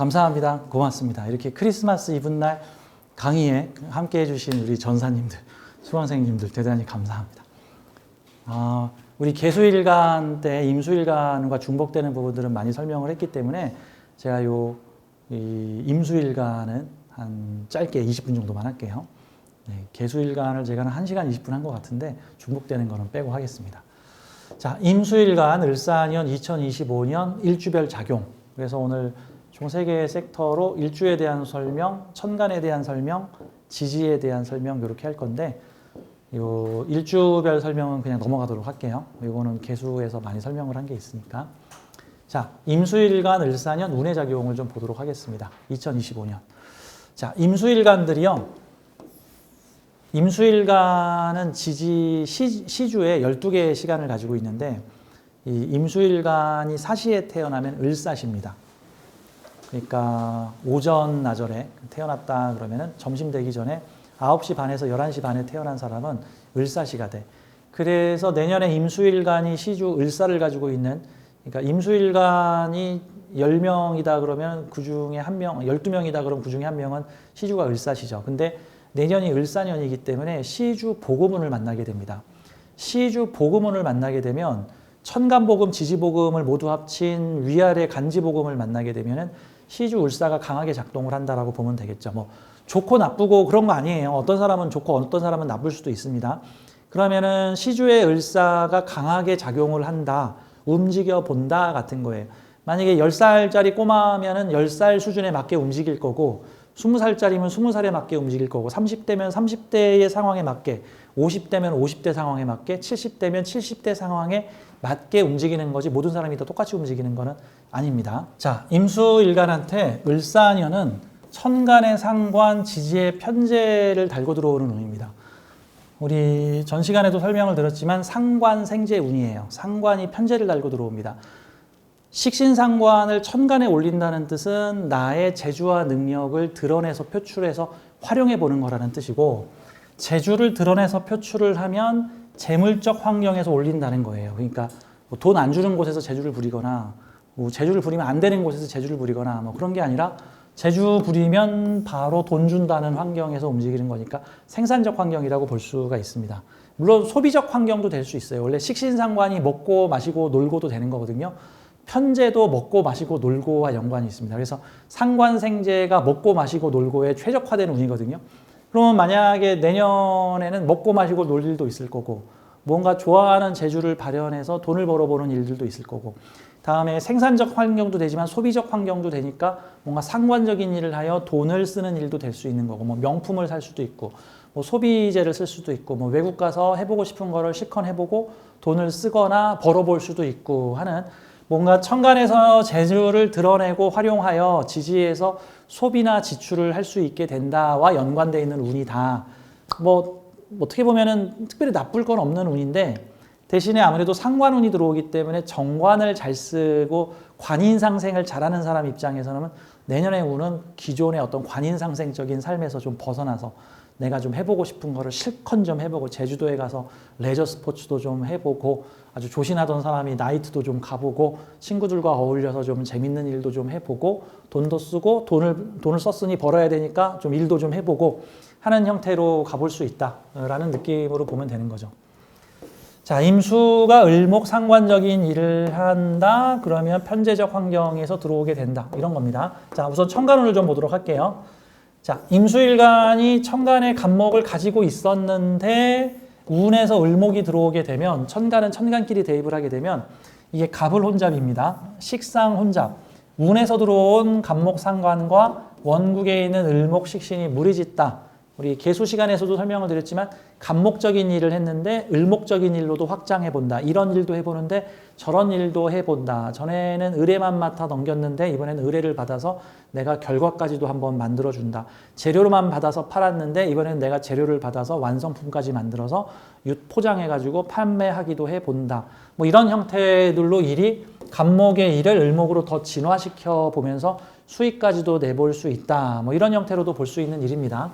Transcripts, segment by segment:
감사합니다. 고맙습니다. 이렇게 크리스마스 이브날 강의에 함께 해주신 우리 전사님들, 수강생님들 대단히 감사합니다. 아, 우리 개수일간 때 임수일간과 중복되는 부분들은 많이 설명을 했기 때문에 제가 요이 임수일간은 한 짧게 20분 정도만 할게요. 네, 개수일간을 제가 한 1시간 20분 한 것 같은데 중복되는 거는 빼고 하겠습니다. 자, 임수일간 을사년 2025년 일주별 작용. 그래서 오늘 총세 개의 섹터로 일주에 대한 설명, 천간에 대한 설명, 지지에 대한 설명 이렇게 할 건데 요 일주별 설명은 그냥 넘어가도록 할게요. 이거는 개수에서 많이 설명을 한 게 있으니까. 자, 임수일간 을사년 운의 작용을 좀 보도록 하겠습니다. 2025년. 자, 임수일간들이요. 임수일간은 지지 시, 시주에 12개의 시간을 가지고 있는데 이 임수일간이 사시에 태어나면 을사시입니다. 그러니까 오전 나절에 태어났다 그러면은 점심 되기 전에 9시 반에서 11시 반에 태어난 사람은 을사시가 돼. 그래서 내년에 임수일간이 시주 을사를 가지고 있는 그러니까 임수일간이 10명이다 그러면 그 중에 한 명, 12명이다 그러면 그 중에 한 명은 시주가 을사시죠. 근데 내년이 을사년이기 때문에 시주 보금운을 만나게 됩니다. 시주 보금운을 만나게 되면 천간복음, 지지복음을 모두 합친 위아래 간지복음을 만나게 되면은 시주 을사가 강하게 작동을 한다라고 보면 되겠죠. 뭐 좋고 나쁘고 그런 거 아니에요. 어떤 사람은 좋고 어떤 사람은 나쁠 수도 있습니다. 그러면은 시주의 을사가 강하게 작용을 한다, 움직여 본다 같은 거예요. 만약에 10살짜리 꼬마면은 10살 수준에 맞게 움직일 거고 20살짜리면 20살에 맞게 움직일 거고 30대면 30대의 상황에 맞게 50대면 50대 상황에 맞게 70대면 70대 상황에 맞게 움직이는 거지 모든 사람이 다 똑같이 움직이는 거는 아닙니다. 자, 임수일간한테 을사년은 천간의 상관 지지의 편제를 달고 들어오는 운입니다. 우리 전 시간에도 설명을 드렸지만 상관 생재 운이에요. 상관이 편제를 달고 들어옵니다. 식신상관을 천간에 올린다는 뜻은 나의 재주와 능력을 드러내서 표출해서 활용해 보는 거라는 뜻이고 재주를 드러내서 표출을 하면 재물적 환경에서 올린다는 거예요. 그러니까 뭐돈안 주는 곳에서 재주를 부리거나 뭐 재주를 부리면 안 되는 곳에서 재주를 부리거나 뭐 그런 게 아니라 재주 부리면 바로 돈 준다는 환경에서 움직이는 거니까 생산적 환경이라고 볼 수가 있습니다. 물론 소비적 환경도 될 수 있어요. 원래 식신상관이 먹고 마시고 놀고도 되는 거거든요. 편제도 먹고 마시고 놀고와 연관이 있습니다. 그래서 상관생제가 먹고 마시고 놀고에 최적화된 운이거든요. 그러면 만약에 내년에는 먹고 마시고 놀 일도 있을 거고 뭔가 좋아하는 재주를 발현해서 돈을 벌어보는 일들도 있을 거고 다음에 생산적 환경도 되지만 소비적 환경도 되니까 뭔가 상관적인 일을 하여 돈을 쓰는 일도 될 수 있는 거고 뭐 명품을 살 수도 있고 뭐 소비재를 쓸 수도 있고 뭐 외국 가서 해보고 싶은 거를 실컷 해보고 돈을 쓰거나 벌어볼 수도 있고 하는 뭔가 천간에서 재주를 드러내고 활용하여 지지에서 소비나 지출을 할 수 있게 된다와 연관되어 있는 운이다. 뭐 어떻게 보면은 특별히 나쁠 건 없는 운인데 대신에 아무래도 상관운이 들어오기 때문에 정관을 잘 쓰고 관인상생을 잘하는 사람 입장에서는 내년의 운은 기존의 어떤 관인상생적인 삶에서 좀 벗어나서 내가 좀 해보고 싶은 거를 실컷 좀 해보고 제주도에 가서 레저 스포츠도 좀 해보고 아주 조신하던 사람이 나이트도 좀 가보고 친구들과 어울려서 좀 재밌는 일도 좀 해보고 돈도 쓰고 돈을 돈을 썼으니 벌어야 되니까 좀 일도 좀 해보고 하는 형태로 가볼 수 있다라는 느낌으로 보면 되는 거죠. 자, 임수가 을목 상관적인 일을 한다. 그러면 편제적 환경에서 들어오게 된다. 이런 겁니다. 자, 우선 천간운을 좀 보도록 할게요. 자, 임수일간이 천간의 간목을 가지고 있었는데 운에서 을목이 들어오게 되면 천간은 천간끼리 대입을 하게 되면 이게 갑을 혼잡입니다. 식상 혼잡. 운에서 들어온 간목 상관과 원국에 있는 을목 식신이 무리짓다. 우리 개수 시간에서도 설명을 드렸지만 간목적인 일을 했는데 을목적인 일로도 확장해 본다. 이런 일도 해보는데 저런 일도 해본다. 전에는 의뢰만 맡아 넘겼는데 이번에는 의뢰를 받아서 내가 결과까지도 한번 만들어 준다. 재료로만 받아서 팔았는데 이번에는 내가 재료를 받아서 완성품까지 만들어서 포장해 가지고 판매하기도 해 본다. 뭐 이런 형태들로 일이 간목의 일을 을목으로 더 진화시켜 보면서 수익까지도 내볼 수 있다. 뭐 이런 형태로도 볼 수 있는 일입니다.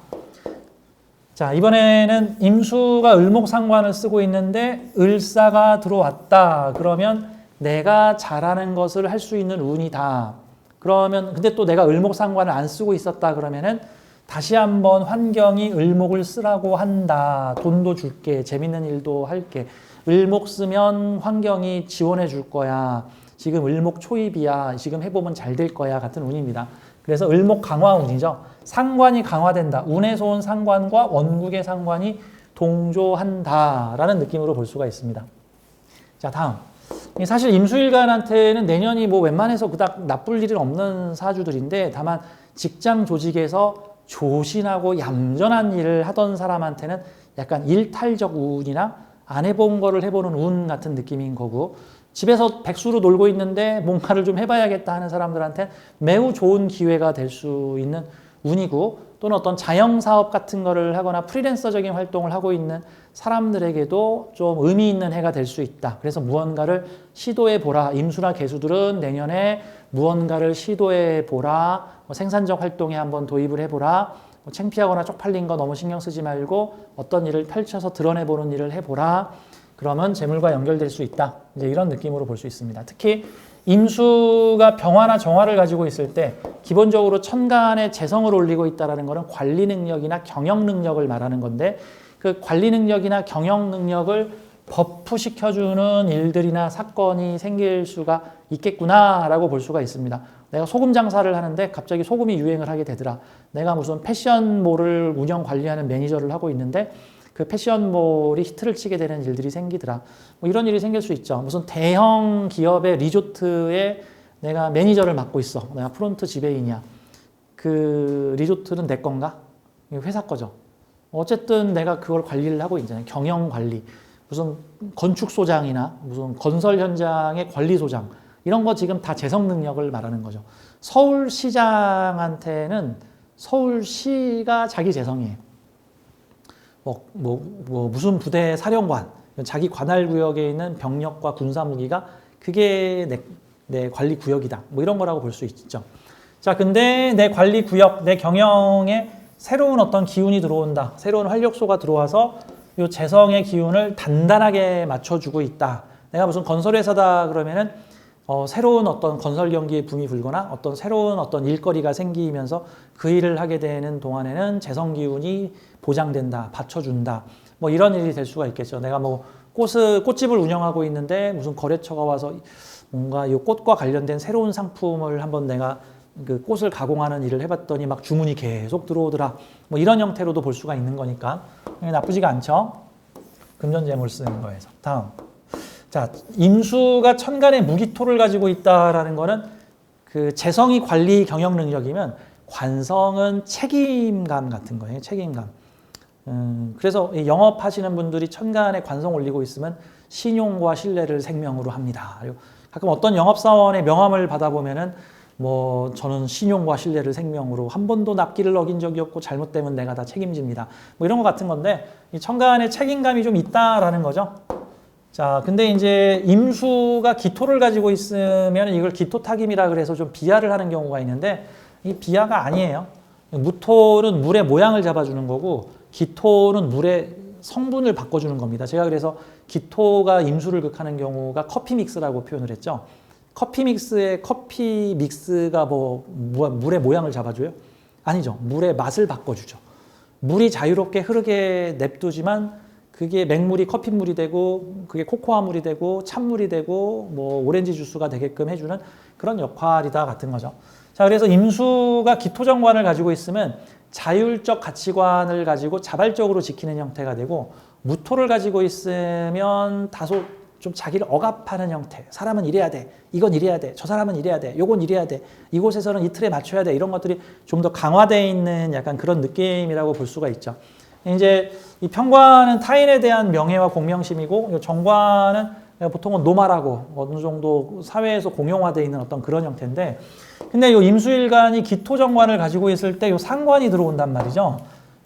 자, 이번에는 임수가 을목상관을 쓰고 있는데 을사가 들어왔다. 그러면 내가 잘하는 것을 할 수 있는 운이다. 그러면 근데 또 내가 을목상관을 안 쓰고 있었다 그러면은 다시 한번 환경이 을목을 쓰라고 한다. 돈도 줄게. 재밌는 일도 할게. 을목 쓰면 환경이 지원해 줄 거야. 지금 을목 초입이야. 지금 해보면 잘 될 거야. 같은 운입니다. 그래서 을목 강화 운이죠. 상관이 강화된다. 운에서 온 상관과 원국의 상관이 동조한다라는 느낌으로 볼 수가 있습니다. 자, 다음. 사실 임수일간한테는 내년이 뭐 웬만해서 그닥 나쁠 일은 없는 사주들인데 다만 직장 조직에서 조신하고 얌전한 일을 하던 사람한테는 약간 일탈적 운이나 안 해본 거를 해보는 운 같은 느낌인 거고 집에서 백수로 놀고 있는데 뭔가를 좀 해봐야겠다 하는 사람들한테 매우 좋은 기회가 될 수 있는 운이고 또는 어떤 자영 사업 같은 거를 하거나 프리랜서적인 활동을 하고 있는 사람들에게도 좀 의미 있는 해가 될 수 있다. 그래서 무언가를 시도해 보라. 임수나 개수들은 내년에 무언가를 시도해 보라. 뭐 생산적 활동에 한번 도입을 해 보라. 뭐 창피하거나 쪽팔린 거 너무 신경 쓰지 말고 어떤 일을 펼쳐서 드러내 보는 일을 해 보라. 그러면 재물과 연결될 수 있다. 이제 이런 느낌으로 볼 수 있습니다. 특히 임수가 병화나 정화를 가지고 있을 때 기본적으로 천간에 재성을 올리고 있다라는 것은 관리 능력이나 경영 능력을 말하는 건데 그 관리 능력이나 경영 능력을 버프시켜주는 일들이나 사건이 생길 수가 있겠구나라고 볼 수가 있습니다. 내가 소금 장사를 하는데 갑자기 소금이 유행을 하게 되더라. 내가 무슨 패션몰을 운영 관리하는 매니저를 하고 있는데 그 패션몰이 히트를 치게 되는 일들이 생기더라. 뭐 이런 일이 생길 수 있죠. 무슨 대형 기업의 리조트에 내가 매니저를 맡고 있어. 내가 프론트 지배인이야. 그 리조트는 내 건가? 회사 거죠. 어쨌든 내가 그걸 관리를 하고 있잖아요. 경영 관리. 무슨 건축 소장이나 무슨 건설 현장의 관리 소장. 이런 거 지금 다 재성 능력을 말하는 거죠. 서울시장한테는 서울시가 자기 재성이에요. 뭐, 뭐, 뭐 무슨 부대 사령관, 자기 관할 구역에 있는 병력과 군사 무기가 그게 내, 내 관리 구역이다. 뭐 이런 거라고 볼 수 있죠. 자, 근데 내 관리 구역, 내 경영에 새로운 어떤 기운이 들어온다. 새로운 활력소가 들어와서 이 재성의 기운을 단단하게 맞춰주고 있다. 내가 무슨 건설회사다 그러면은 어, 새로운 어떤 건설 경기에 붐이 불거나 어떤 새로운 어떤 일거리가 생기면서 그 일을 하게 되는 동안에는 재성 기운이 보장된다, 받쳐준다. 뭐 이런 일이 될 수가 있겠죠. 내가 뭐 꽃을, 꽃집을 운영하고 있는데 무슨 거래처가 와서 뭔가 이 꽃과 관련된 새로운 상품을 한번 내가 그 꽃을 가공하는 일을 해봤더니 막 주문이 계속 들어오더라. 뭐 이런 형태로도 볼 수가 있는 거니까 나쁘지가 않죠. 금전재물 쓰는 거에서. 다음. 자, 임수가 천간의 무기토를 가지고 있다라는 거는 그 재성이 관리 경영 능력이면 관성은 책임감 같은 거예요. 책임감. 음, 그래서 영업하시는 분들이 천간에 관성 올리고 있으면 신용과 신뢰를 생명으로 합니다. 가끔 어떤 영업사원의 명함을 받아보면은 뭐 저는 신용과 신뢰를 생명으로 한 번도 납기를 어긴 적이 없고 잘못되면 내가 다 책임집니다. 뭐 이런 것 같은 건데 이 천간에 책임감이 좀 있다라는 거죠. 자, 근데 이제 임수가 기토를 가지고 있으면 이걸 기토 타김이라 그래서 좀 비하를 하는 경우가 있는데 이 비하가 아니에요. 무토는 물의 모양을 잡아주는 거고 기토는 물의 성분을 바꿔주는 겁니다. 제가 그래서 기토가 임수를 극하는 경우가 커피 믹스라고 표현을 했죠. 커피 믹스에 커피 믹스가 뭐 물의 모양을 잡아줘요? 아니죠. 물의 맛을 바꿔주죠. 물이 자유롭게 흐르게 냅두지만 그게 맹물이 커피물이 되고 그게 코코아물이 되고 찬물이 되고 뭐 오렌지 주스가 되게끔 해주는 그런 역할이다 같은 거죠. 자, 그래서 임수가 기토정관을 가지고 있으면 자율적 가치관을 가지고 자발적으로 지키는 형태가 되고 무토를 가지고 있으면 다소 좀 자기를 억압하는 형태. 사람은 이래야 돼. 이건 이래야 돼. 저 사람은 이래야 돼. 요건 이래야 돼. 이곳에서는 이 틀에 맞춰야 돼. 이런 것들이 좀 더 강화되어 있는 약간 그런 느낌이라고 볼 수가 있죠. 이제 이 평관은 타인에 대한 명예와 공명심이고 정관은 보통은 노말하고 어느 정도 사회에서 공용화되어 있는 어떤 그런 형태인데 근데 이 임수일간이 기토정관을 가지고 있을 때이 상관이 들어온단 말이죠.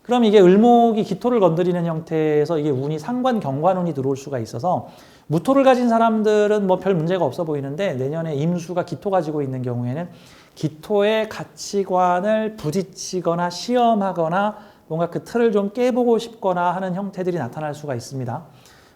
그럼 이게 을목이 기토를 건드리는 형태에서 이게 운이 상관 경관운이 들어올 수가 있어서 무토를 가진 사람들은 뭐 별 문제가 없어 보이는데 내년에 임수가 기토 가지고 있는 경우에는 기토의 가치관을 부딪히거나 시험하거나 뭔가 그 틀을 좀 깨보고 싶거나 하는 형태들이 나타날 수가 있습니다.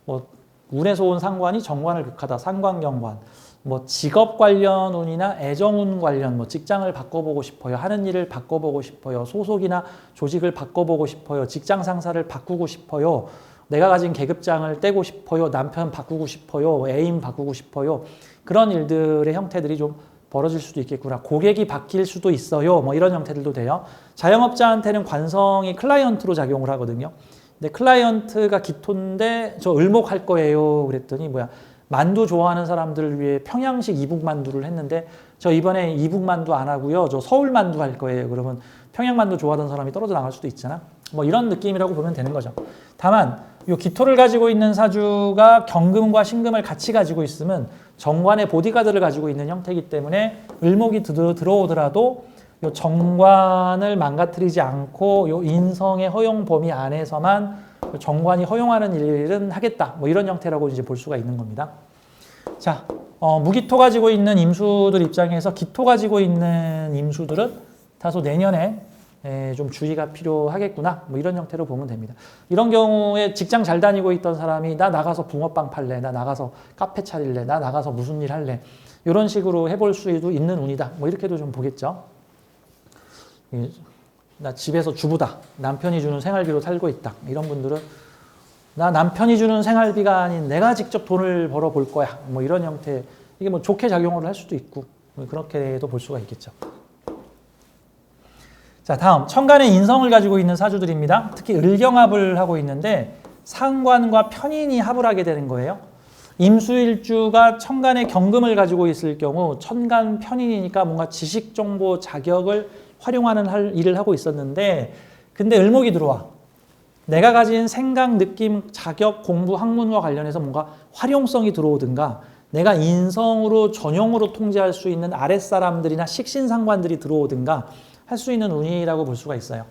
뭐 운에서 온 상관이 정관을 극하다, 상관경관. 뭐 직업 관련 운이나 애정운 관련 뭐 직장을 바꿔보고 싶어요. 하는 일을 바꿔보고 싶어요. 소속이나 조직을 바꿔보고 싶어요. 직장 상사를 바꾸고 싶어요. 내가 가진 계급장을 떼고 싶어요. 남편 바꾸고 싶어요. 애인 바꾸고 싶어요. 그런 일들의 형태들이 좀 벌어질 수도 있겠구나. 고객이 바뀔 수도 있어요. 뭐 이런 형태들도 돼요. 자영업자한테는 관성이 클라이언트로 작용을 하거든요. 근데 클라이언트가 기토인데 저 을목 할 거예요. 그랬더니 뭐야. 만두 좋아하는 사람들을 위해 평양식 이북 만두를 했는데 저 이번에 이북 만두 안 하고요. 저 서울 만두 할 거예요. 그러면 평양 만두 좋아하던 사람이 떨어져 나갈 수도 있잖아. 뭐 이런 느낌이라고 보면 되는 거죠. 다만 이 기토를 가지고 있는 사주가 경금과 신금을 같이 가지고 있으면 정관의 보디가드를 가지고 있는 형태이기 때문에 을목이 들- 들어오더라도 요 정관을 망가뜨리지 않고 요 인성의 허용 범위 안에서만 요 정관이 허용하는 일은 하겠다. 뭐 이런 형태라고 이제 볼 수가 있는 겁니다. 자, 어, 무기토 가지고 있는 임수들 입장에서 기토 가지고 있는 임수들은 다소 내년에 에, 좀 주의가 필요하겠구나. 뭐 이런 형태로 보면 됩니다. 이런 경우에 직장 잘 다니고 있던 사람이 나 나가서 붕어빵 팔래, 나 나가서 카페 차릴래, 나 나가서 무슨 일 할래. 이런 식으로 해볼 수도 있는 운이다. 뭐 이렇게도 좀 보겠죠. 이, 나 집에서 주부다. 남편이 주는 생활비로 살고 있다. 이런 분들은 나 남편이 주는 생활비가 아닌 내가 직접 돈을 벌어 볼 거야. 뭐 이런 형태. 이게 뭐 좋게 작용을 할 수도 있고 뭐 그렇게도 볼 수가 있겠죠. 자, 다음 천간의 인성을 가지고 있는 사주들입니다. 특히 을경합을 하고 있는데 상관과 편인이 합을 하게 되는 거예요. 임수일주가 천간의 경금을 가지고 있을 경우 천간 편인이니까 뭔가 지식 정보 자격을 활용하는 할 일을 하고 있었는데 근데 을목이 들어와. 내가 가진 생각, 느낌, 자격, 공부, 학문과 관련해서 뭔가 활용성이 들어오든가 내가 인성으로 전용으로 통제할 수 있는 아랫사람들이나 식신상관들이 들어오든가 할 수 있는 운이라고 볼 수가 있어요.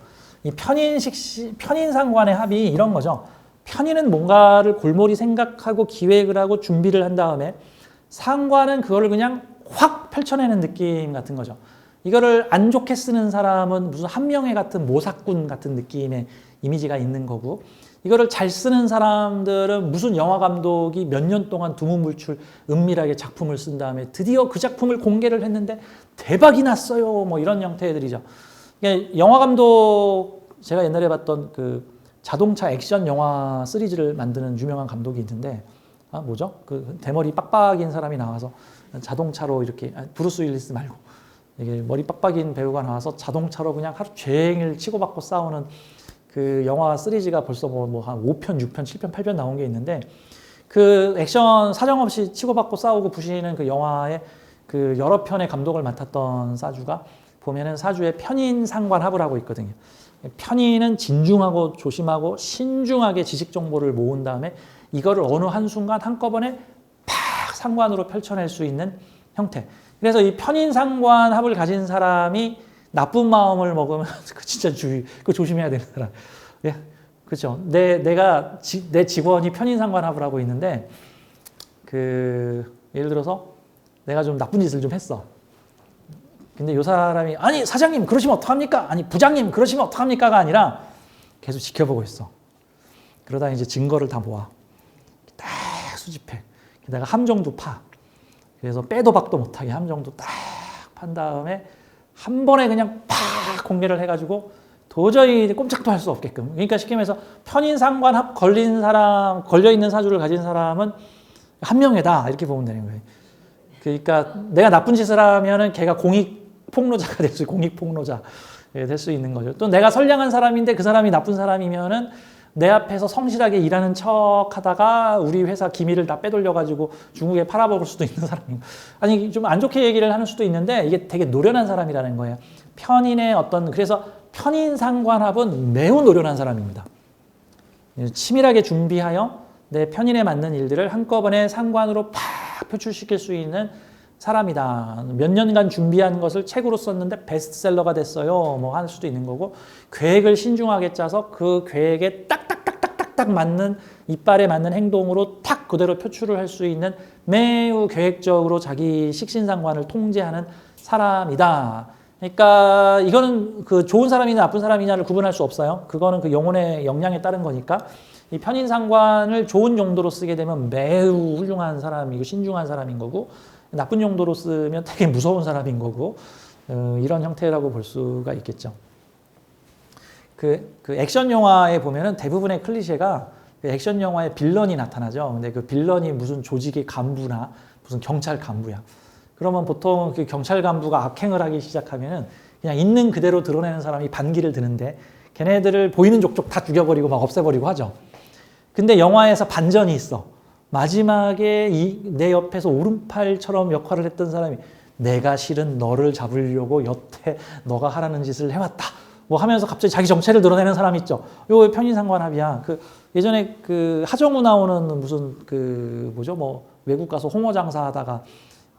이 편인식 편인 상관의 합이 이런 거죠. 편인은 뭔가를 골몰이 생각하고 기획을 하고 준비를 한 다음에 상관은 그거를 그냥 확 펼쳐내는 느낌 같은 거죠. 이거를 안 좋게 쓰는 사람은 무슨 한명회 같은 모사꾼 같은 느낌의 이미지가 있는 거고 이거를 잘 쓰는 사람들은 무슨 영화 감독이 몇 년 동안 두문불출 은밀하게 작품을 쓴 다음에 드디어 그 작품을 공개를 했는데 대박이 났어요. 뭐 이런 형태들이죠. 영화 감독 제가 옛날에 봤던 그 자동차 액션 영화 시리즈를 만드는 유명한 감독이 있는데 아 뭐죠? 그 대머리 빡빡인 사람이 나와서 자동차로 이렇게 아, 브루스 윌리스 말고 이게 머리 빡빡인 배우가 나와서 자동차로 그냥 하루 종일 치고받고 싸우는 그 영화 시리즈가 벌써 뭐 한 5편, 6편, 7편, 8편 나온 게 있는데 그 액션 사정없이 치고받고 싸우고 부시는 그 영화의 그 여러 편의 감독을 맡았던 사주가 보면은 사주의 편인 상관 합을 하고 있거든요. 편인은 진중하고 조심하고 신중하게 지식 정보를 모은 다음에 이거를 어느 한순간 한꺼번에 팍 상관으로 펼쳐낼 수 있는 형태. 그래서 이 편인 상관 합을 가진 사람이 나쁜 마음을 먹으면 그 진짜 주의, 그 조심해야 되는 사람. 예, 그렇죠. 내 내가 지, 내 직원이 편인 상관 합을 하고 있는데 그 예를 들어서 내가 좀 나쁜 짓을 좀 했어. 근데 요 사람이 아니 사장님 그러시면 어떡합니까? 아니 부장님 그러시면 어떡합니까가 아니라 계속 지켜보고 있어. 그러다 이제 증거를 다 모아. 딱 수집해. 게다가 함정도 파. 그래서 빼도 박도 못하게 함정도 딱 판 다음에 한 번에 그냥 팍 공개를 해가지고 도저히 꼼짝도 할 수 없게끔. 그러니까 쉽게 말해서 편인 상관 합 걸린 사람, 걸려 있는 사주를 가진 사람은 한 명이다 이렇게 보면 되는 거예요. 그러니까 내가 나쁜 짓을 하면은 걔가 공익 폭로자가 될 수, 공익 폭로자 될 수 있는 거죠. 또 내가 선량한 사람인데 그 사람이 나쁜 사람이면은 내 앞에서 성실하게 일하는 척 하다가 우리 회사 기밀을 다 빼돌려가지고 중국에 팔아먹을 수도 있는 사람이고. 아니, 좀 안 좋게 얘기를 하는 수도 있는데 이게 되게 노련한 사람이라는 거예요. 편인의 어떤, 그래서 편인 상관합은 매우 노련한 사람입니다. 치밀하게 준비하여 내 편인에 맞는 일들을 한꺼번에 상관으로 팍 표출시킬 수 있는 사람이다. 몇 년간 준비한 것을 책으로 썼는데 베스트셀러가 됐어요. 뭐 할 수도 있는 거고 계획을 신중하게 짜서 그 계획에 딱딱딱딱딱딱 맞는 이빨에 맞는 행동으로 탁 그대로 표출을 할 수 있는 매우 계획적으로 자기 식신상관을 통제하는 사람이다. 그러니까 이거는 그 좋은 사람이냐 나쁜 사람이냐를 구분할 수 없어요. 그거는 그 영혼의 역량에 따른 거니까 이 편인 상관을 좋은 용도로 쓰게 되면 매우 훌륭한 사람이고 신중한 사람인 거고 나쁜 용도로 쓰면 되게 무서운 사람인 거고 어, 이런 형태라고 볼 수가 있겠죠. 그, 그 액션 영화에 보면은 대부분의 클리셰가 그 액션 영화에 빌런이 나타나죠. 근데 그 빌런이 무슨 조직의 간부나 무슨 경찰 간부야. 그러면 보통 그 경찰 간부가 악행을 하기 시작하면은 그냥 있는 그대로 드러내는 사람이 반기를 드는데 걔네들을 보이는 족족 다 죽여버리고 막 없애버리고 하죠. 근데 영화에서 반전이 있어. 마지막에 이, 내 옆에서 오른팔처럼 역할을 했던 사람이 내가 실은 너를 잡으려고 여태 너가 하라는 짓을 해왔다. 뭐 하면서 갑자기 자기 정체를 드러내는 사람 있죠. 요거 편인상관합이야. 그 예전에 그 하정우 나오는 무슨 그 뭐죠 뭐 외국 가서 홍어 장사하다가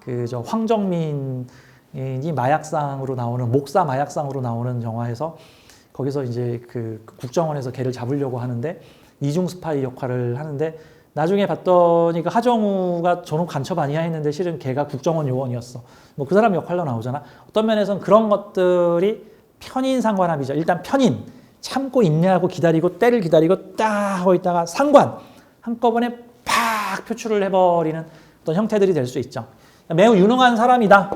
그 저 황정민이 마약상으로 나오는 목사 마약상으로 나오는 영화에서 거기서 이제 그 국정원에서 걔를 잡으려고 하는데 이중 스파이 역할을 하는데 나중에 봤더니 그 하정우가 저놈 간첩 아니야 했는데 실은 걔가 국정원 요원이었어. 뭐 그 사람 역할로 나오잖아. 어떤 면에서는 그런 것들이 편인 상관합이죠. 일단 편인 참고 인내하고 기다리고 때를 기다리고 딱 하고 있다가 상관 한꺼번에 팍 표출을 해버리는 어떤 형태들이 될 수 있죠. 매우 유능한 사람이다.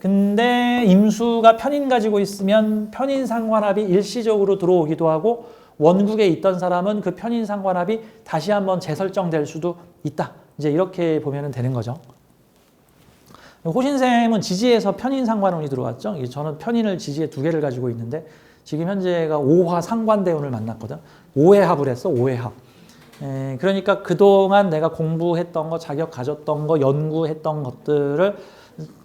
근데 임수가 편인 가지고 있으면 편인 상관합이 일시적으로 들어오기도 하고 원국에 있던 사람은 그 편인 상관합이 다시 한번 재설정될 수도 있다. 이제 이렇게 보면 되는 거죠. 호신쌤은 지지에서 편인 상관운이 들어왔죠. 저는 편인을 지지에 두 개를 가지고 있는데 지금 현재가 5화 상관대운을 만났거든. 5회 합을 했어. 5회 합. 에, 그러니까 그동안 내가 공부했던 거, 자격 가졌던 거, 연구했던 것들을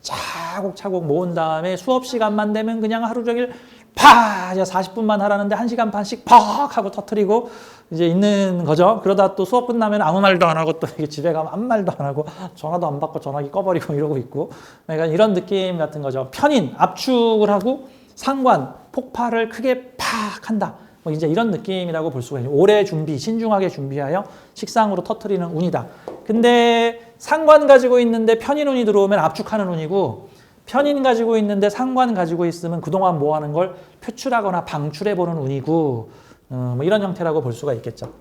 차곡차곡 모은 다음에 수업 시간만 되면 그냥 하루 종일 팍! 이제 40분만 하라는데 1시간 반씩 팍! 하고 터트리고 이제 있는 거죠. 그러다 또 수업 끝나면 아무 말도 안 하고 또 집에 가면 아무 말도 안 하고 전화도 안 받고 전화기 꺼버리고 이러고 있고. 그러니까 이런 느낌 같은 거죠. 편인, 압축을 하고 상관, 폭발을 크게 팍 한다. 뭐 이제 이런 느낌이라고 볼 수가 있는 오래 준비, 신중하게 준비하여 식상으로 터트리는 운이다. 근데 상관 가지고 있는데 편인 운이 들어오면 압축하는 운이고 편인 가지고 있는데 상관 가지고 있으면 그동안 뭐 하는 걸 표출하거나 방출해 보는 운이고 어, 뭐 이런 형태라고 볼 수가 있겠죠.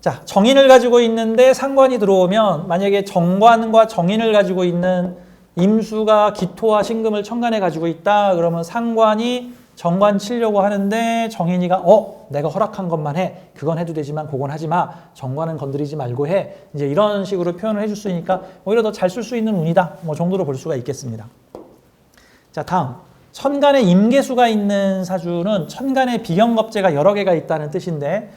자, 정인을 가지고 있는데 상관이 들어오면 만약에 정관과 정인을 가지고 있는 임수가 기토와 신금을 천간에 가지고 있다. 그러면 상관이 정관 치려고 하는데 정인이가 어 내가 허락한 것만 해. 그건 해도 되지만 그건 하지 마. 정관은 건드리지 말고 해. 이제 이런 식으로 표현을 해줄 수 있으니까 오히려 더 잘 쓸 수 있는 운이다. 뭐 정도로 볼 수가 있겠습니다. 자 다음. 천간에 임계수가 있는 사주는 천간에 비경겁제가 여러 개가 있다는 뜻인데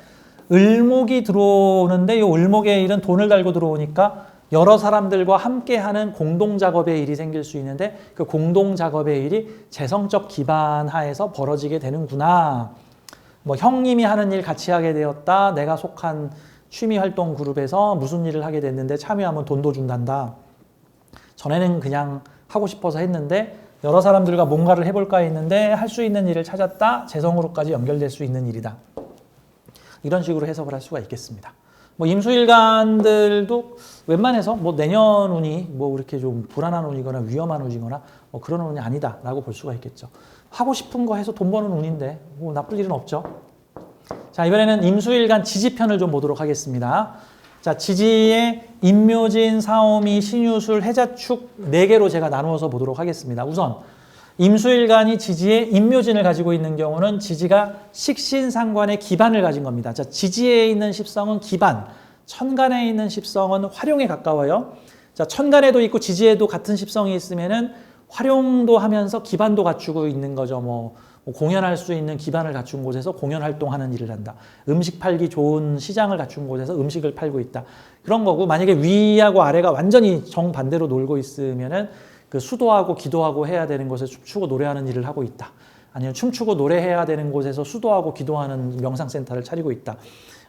을목이 들어오는데 이 을목의 일은 돈을 달고 들어오니까 여러 사람들과 함께하는 공동 작업의 일이 생길 수 있는데 그 공동 작업의 일이 재성적 기반 하에서 벌어지게 되는구나. 뭐 형님이 하는 일 같이 하게 되었다. 내가 속한 취미 활동 그룹에서 무슨 일을 하게 됐는데 참여하면 돈도 준단다. 전에는 그냥 하고 싶어서 했는데 여러 사람들과 뭔가를 해볼까 했는데 할 수 있는 일을 찾았다. 재성으로까지 연결될 수 있는 일이다. 이런 식으로 해석을 할 수가 있겠습니다. 뭐 임수일간들도 웬만해서 뭐 내년 운이 뭐 이렇게 좀 불안한 운이거나 위험한 운이거나 뭐 그런 운이 아니다라고 볼 수가 있겠죠. 하고 싶은 거 해서 돈 버는 운인데 뭐 나쁠 일은 없죠. 자 이번에는 임수일간 지지편을 좀 보도록 하겠습니다. 자 지지의 임묘진, 사오미, 신유술, 해자축 네 개로 제가 나누어서 보도록 하겠습니다. 우선 임수일간이 지지에 임묘진을 가지고 있는 경우는 지지가 식신상관의 기반을 가진 겁니다. 자, 지지에 있는 십성은 기반, 천간에 있는 십성은 활용에 가까워요. 자, 천간에도 있고 지지에도 같은 십성이 있으면은 활용도 하면서 기반도 갖추고 있는 거죠. 뭐, 뭐 공연할 수 있는 기반을 갖춘 곳에서 공연 활동하는 일을 한다. 음식 팔기 좋은 시장을 갖춘 곳에서 음식을 팔고 있다. 그런 거고 만약에 위하고 아래가 완전히 정반대로 놀고 있으면은 그 수도하고 기도하고 해야 되는 곳에 춤추고 노래하는 일을 하고 있다. 아니면 춤추고 노래해야 되는 곳에서 수도하고 기도하는 명상센터를 차리고 있다.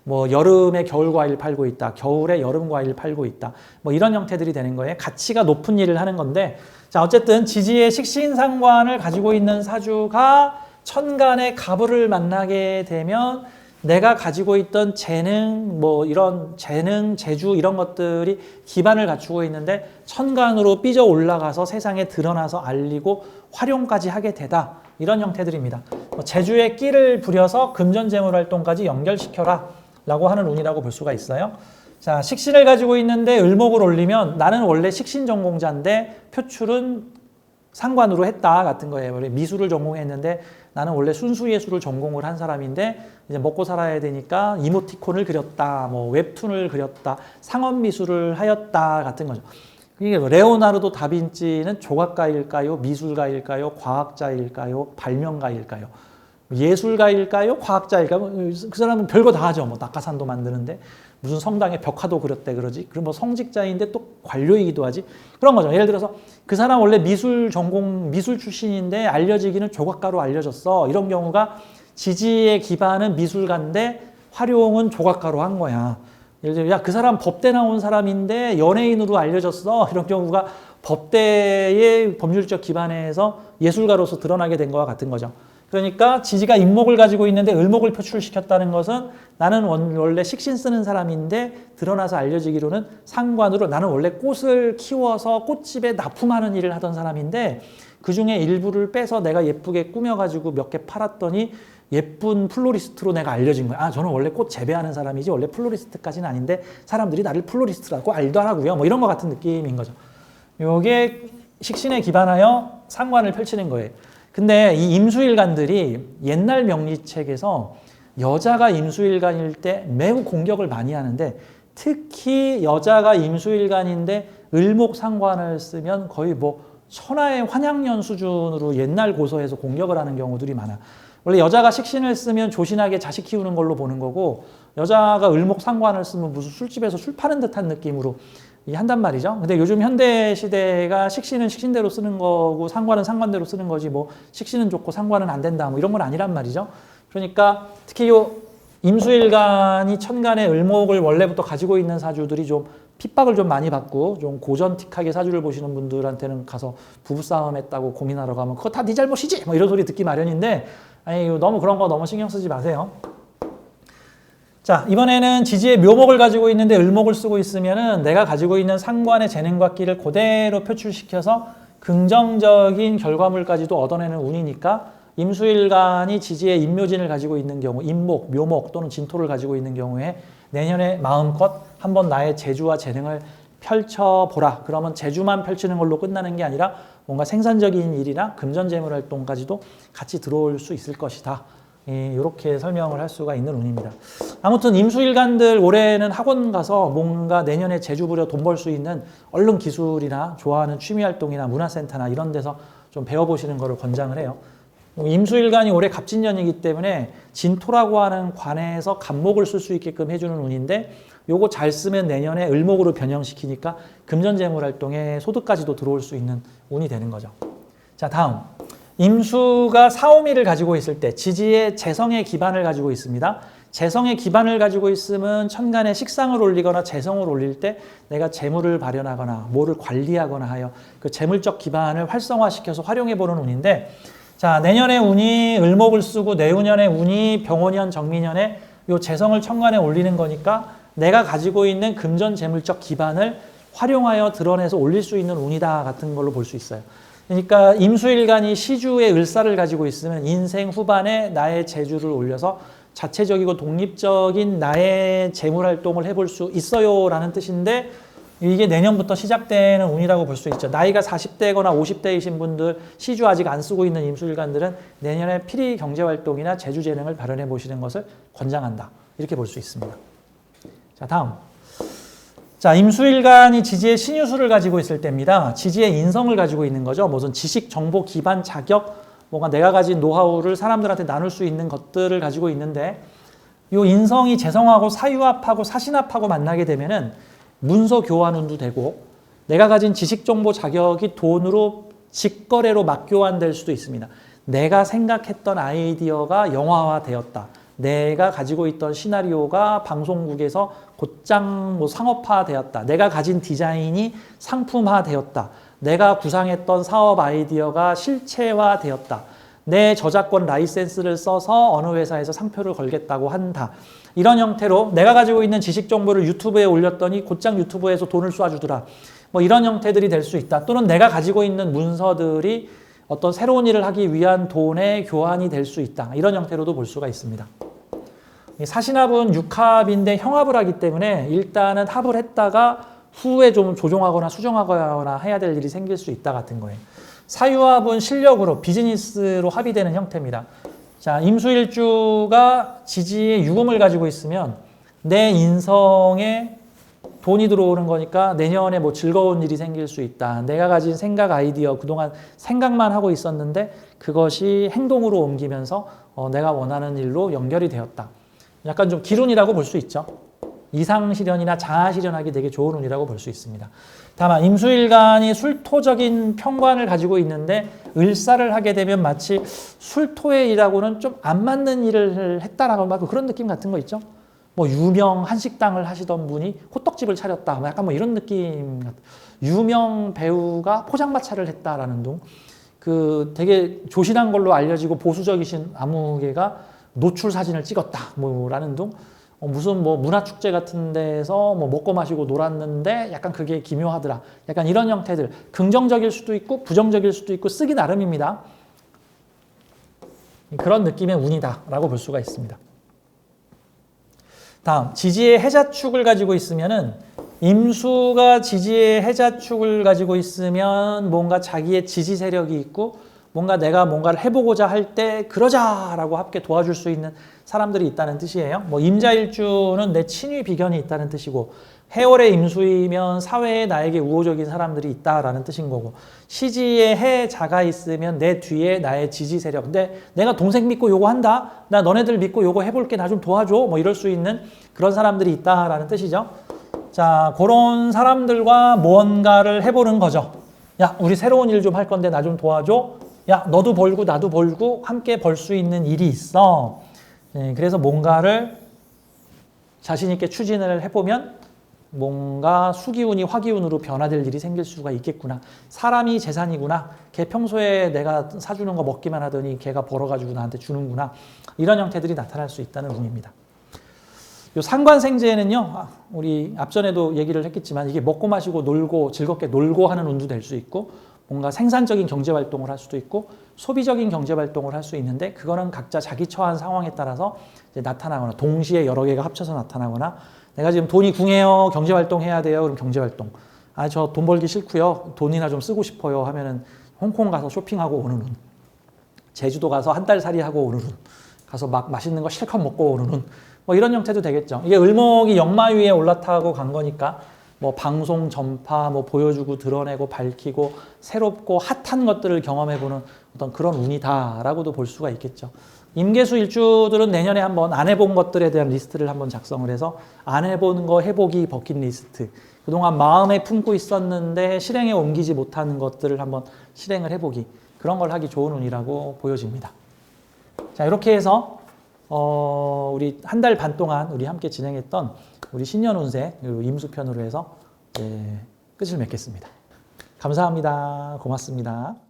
뭐 여름에 겨울 과일 팔고 있다. 겨울에 여름 과일 팔고 있다. 뭐 이런 형태들이 되는 거예요. 가치가 높은 일을 하는 건데 자 어쨌든 지지의 식신상관을 가지고 있는 사주가 천간의 가부를 만나게 되면 내가 가지고 있던 재능, 뭐 이런 재능, 재주 이런 것들이 기반을 갖추고 있는데 천간으로 삐져 올라가서 세상에 드러나서 알리고 활용까지 하게 되다. 이런 형태들입니다. 뭐 재주의 끼를 부려서 금전재물 활동까지 연결시켜라. 라고 하는 운이라고 볼 수가 있어요. 자, 식신을 가지고 있는데 을목을 올리면 나는 원래 식신 전공자인데 표출은 상관으로 했다 같은 거예요. 미술을 전공했는데 나는 원래 순수 예술을 전공을 한 사람인데 이제 먹고 살아야 되니까 이모티콘을 그렸다, 뭐 웹툰을 그렸다, 상업 미술을 하였다 같은 거죠. 이게 뭐 레오나르도 다빈치는 조각가일까요, 미술가일까요, 과학자일까요, 발명가일까요? 예술가일까요? 과학자일까요? 그 사람은 별거 다 하죠. 뭐 낙하산도 만드는데 무슨 성당에 벽화도 그렸대 그러지. 그럼 뭐 성직자인데 또 관료이기도 하지. 그런 거죠. 예를 들어서 그 사람 원래 미술 전공 미술 출신인데 알려지기는 조각가로 알려졌어. 이런 경우가 지지의 기반은 미술가인데 활용은 조각가로 한 거야. 예를 들어 야그 사람 법대 나온 사람인데 연예인으로 알려졌어. 이런 경우가 법대의 법률적 기반에서 예술가로서 드러나게 된 거와 같은 거죠. 그러니까 지지가 인목을 가지고 있는데 을목을 표출시켰다는 것은 나는 원래 식신 쓰는 사람인데 드러나서 알려지기로는 상관으로 나는 원래 꽃을 키워서 꽃집에 납품하는 일을 하던 사람인데 그 중에 일부를 빼서 내가 예쁘게 꾸며가지고 몇 개 팔았더니 예쁜 플로리스트로 내가 알려진 거야. 아, 저는 원래 꽃 재배하는 사람이지 원래 플로리스트까지는 아닌데 사람들이 나를 플로리스트라고 알더라고요. 뭐 이런 것 같은 느낌인 거죠. 요게 식신에 기반하여 상관을 펼치는 거예요. 근데 이 임수일간들이 옛날 명리책에서 여자가 임수일간일 때 매우 공격을 많이 하는데 특히 여자가 임수일간인데 을목상관을 쓰면 거의 뭐 천하의 환양년 수준으로 옛날 고서에서 공격을 하는 경우들이 많아. 원래 여자가 식신을 쓰면 조신하게 자식 키우는 걸로 보는 거고 여자가 을목상관을 쓰면 무슨 술집에서 술 파는 듯한 느낌으로 한단 말이죠. 근데 요즘 현대 시대가 식신은 식신대로 쓰는 거고 상관은 상관대로 쓰는 거지 뭐 식신은 좋고 상관은 안 된다 뭐 이런 건 아니란 말이죠. 그러니까 특히 요 임수일간이 천간의 을목을 원래부터 가지고 있는 사주들이 좀 핍박을 좀 많이 받고 좀 고전틱하게 사주를 보시는 분들한테는 가서 부부싸움 했다고 고민하러 가면 그거 다 네 잘못이지 뭐 이런 소리 듣기 마련인데 아니 너무 그런 거 너무 신경 쓰지 마세요. 자, 이번에는 지지의 묘목을 가지고 있는데 을목을 쓰고 있으면은 내가 가지고 있는 상관의 재능과 끼를 그대로 표출시켜서 긍정적인 결과물까지도 얻어내는 운이니까 임수일간이 지지의 임묘진을 가지고 있는 경우, 임목, 묘목 또는 진토를 가지고 있는 경우에 내년에 마음껏 한번 나의 재주와 재능을 펼쳐보라. 그러면 재주만 펼치는 걸로 끝나는 게 아니라 뭔가 생산적인 일이나 금전재물 활동까지도 같이 들어올 수 있을 것이다. 이렇게 설명을 할 수가 있는 운입니다. 아무튼 임수일간들 올해는 학원 가서 뭔가 내년에 제주 부려 돈 벌 수 있는 얼른 기술이나 좋아하는 취미 활동이나 문화센터나 이런 데서 좀 배워보시는 것을 권장을 해요. 임수일간이 올해 갑진년이기 때문에 진토라고 하는 관에서 간목을 쓸 수 있게끔 해주는 운인데 요거 잘 쓰면 내년에 을목으로 변형시키니까 금전재물 활동에 소득까지도 들어올 수 있는 운이 되는 거죠. 자 다음 임수가 사오미를 가지고 있을 때 지지의 재성의 기반을 가지고 있습니다. 재성의 기반을 가지고 있으면 천간에 식상을 올리거나 재성을 올릴 때 내가 재물을 발현하거나 뭐를 관리하거나 하여 그 재물적 기반을 활성화시켜서 활용해 보는 운인데 자 내년에 운이 을목을 쓰고 내후년에 운이 병원년 정민년에 요 재성을 천간에 올리는 거니까 내가 가지고 있는 금전 재물적 기반을 활용하여 드러내서 올릴 수 있는 운이다 같은 걸로 볼 수 있어요. 그러니까 임수일간이 시주의 을사를 가지고 있으면 인생 후반에 나의 재주를 올려서 자체적이고 독립적인 나의 재물 활동을 해볼 수 있어요라는 뜻인데 이게 내년부터 시작되는 운이라고 볼 수 있죠. 나이가 40대거나 50대이신 분들 시주 아직 안 쓰고 있는 임수일간들은 내년에 필히 경제 활동이나 재주 재능을 발현해 보시는 것을 권장한다. 이렇게 볼 수 있습니다. 자, 다음. 자, 임수일간이 지지의 신유수를 가지고 있을 때입니다. 지지의 인성을 가지고 있는 거죠. 무슨 지식, 정보, 기반, 자격, 뭔가 내가 가진 노하우를 사람들한테 나눌 수 있는 것들을 가지고 있는데 이 인성이 재성하고 사유합하고 사신합하고 만나게 되면은 문서 교환운도 되고 내가 가진 지식, 정보, 자격이 돈으로 직거래로 맞교환될 수도 있습니다. 내가 생각했던 아이디어가 영화화 되었다. 내가 가지고 있던 시나리오가 방송국에서 곧장 뭐 상업화 되었다. 내가 가진 디자인이 상품화 되었다. 내가 구상했던 사업 아이디어가 실체화 되었다. 내 저작권 라이센스를 써서 어느 회사에서 상표를 걸겠다고 한다. 이런 형태로 내가 가지고 있는 지식 정보를 유튜브에 올렸더니 곧장 유튜브에서 돈을 쏴주더라. 뭐 이런 형태들이 될 수 있다. 또는 내가 가지고 있는 문서들이 어떤 새로운 일을 하기 위한 돈의 교환이 될 수 있다. 이런 형태로도 볼 수가 있습니다. 이 사신합은 육합인데 형합을 하기 때문에 일단은 합을 했다가 후에 좀 조정하거나 수정하거나 해야 될 일이 생길 수 있다 같은 거예요. 사유합은 실력으로 비즈니스로 합의되는 형태입니다. 자, 임수일주가 지지의 유금을 가지고 있으면 내 인성에 돈이 들어오는 거니까 내년에 뭐 즐거운 일이 생길 수 있다. 내가 가진 생각 아이디어 그동안 생각만 하고 있었는데 그것이 행동으로 옮기면서 어, 내가 원하는 일로 연결이 되었다. 약간 좀 기운이라고 볼 수 있죠. 이상 실현이나 자아 실현하기 되게 좋은 운이라고 볼 수 있습니다. 다만 임수일간이 술토적인 평관을 가지고 있는데 을사를 하게 되면 마치 술토의 일하고는 좀 안 맞는 일을 했다라고 막 그런 느낌 같은 거 있죠. 뭐 유명 한식당을 하시던 분이 호떡집을 차렸다. 뭐 약간 뭐 이런 느낌 같 유명 배우가 포장마차를 했다라는 둥. 그 되게 조신한 걸로 알려지고 보수적이신 아무개가 노출 사진을 찍었다. 뭐라는 둥. 어, 무슨 뭐 문화축제 같은 데서 뭐 먹고 마시고 놀았는데 약간 그게 기묘하더라. 약간 이런 형태들. 긍정적일 수도 있고 부정적일 수도 있고 쓰기 나름입니다. 그런 느낌의 운이다라고 볼 수가 있습니다. 다음 지지의 해자축을 가지고 있으면은 임수가 지지의 해자축을 가지고 있으면 뭔가 자기의 지지 세력이 있고 뭔가 내가 뭔가를 해보고자 할 때 그러자라고 함께 도와줄 수 있는 사람들이 있다는 뜻이에요. 뭐 임자일주는 내 친위 비견이 있다는 뜻이고 해월의 임수이면 사회에 나에게 우호적인 사람들이 있다라는 뜻인 거고 시지에 해자가 있으면 내 뒤에 나의 지지 세력. 근데 내가 동생 믿고 요거 한다? 나 너네들 믿고 요거 해볼게. 나 좀 도와줘. 뭐 이럴 수 있는 그런 사람들이 있다라는 뜻이죠. 자 그런 사람들과 무언가를 해보는 거죠. 야 우리 새로운 일 좀 할 건데 나 좀 도와줘. 야 너도 벌고 나도 벌고 함께 벌 수 있는 일이 있어. 예, 그래서 뭔가를 자신 있게 추진을 해보면 뭔가 수기운이 화기운으로 변화될 일이 생길 수가 있겠구나. 사람이 재산이구나. 걔 평소에 내가 사주는 거 먹기만 하더니 걔가 벌어가지고 나한테 주는구나. 이런 형태들이 나타날 수 있다는 운입니다. 요 상관생재에는요, 아, 우리 앞전에도 얘기를 했겠지만 이게 먹고 마시고 놀고 즐겁게 놀고 하는 운도 될 수 있고 뭔가 생산적인 경제 활동을 할 수도 있고 소비적인 경제 활동을 할 수 있는데 그거는 각자 자기 처한 상황에 따라서 나타나거나 동시에 여러 개가 합쳐서 나타나거나 내가 지금 돈이 궁해요. 경제 활동 해야 돼요. 그럼 경제 활동. 아, 저 돈 벌기 싫고요. 돈이나 좀 쓰고 싶어요. 하면은 홍콩 가서 쇼핑하고 오는 운. 제주도 가서 한 달 살이 하고 오는 운. 가서 막 맛있는 거 실컷 먹고 오는 운. 뭐 이런 형태도 되겠죠. 이게 을목이 역마 위에 올라타고 간 거니까 뭐 방송 전파 뭐 보여주고 드러내고 밝히고 새롭고 핫한 것들을 경험해보는 어떤 그런 운이다라고도 볼 수가 있겠죠. 임계수 일주들은 내년에 한번 안 해본 것들에 대한 리스트를 한번 작성을 해서 안 해본 거 해보기 버킷리스트 그동안 마음에 품고 있었는데 실행에 옮기지 못하는 것들을 한번 실행을 해보기 그런 걸 하기 좋은 운이라고 보여집니다. 자 이렇게 해서 어, 우리 한 달 반 동안 우리 함께 진행했던 우리 신년 운세 임수편으로 해서 예, 끝을 맺겠습니다. 감사합니다. 고맙습니다.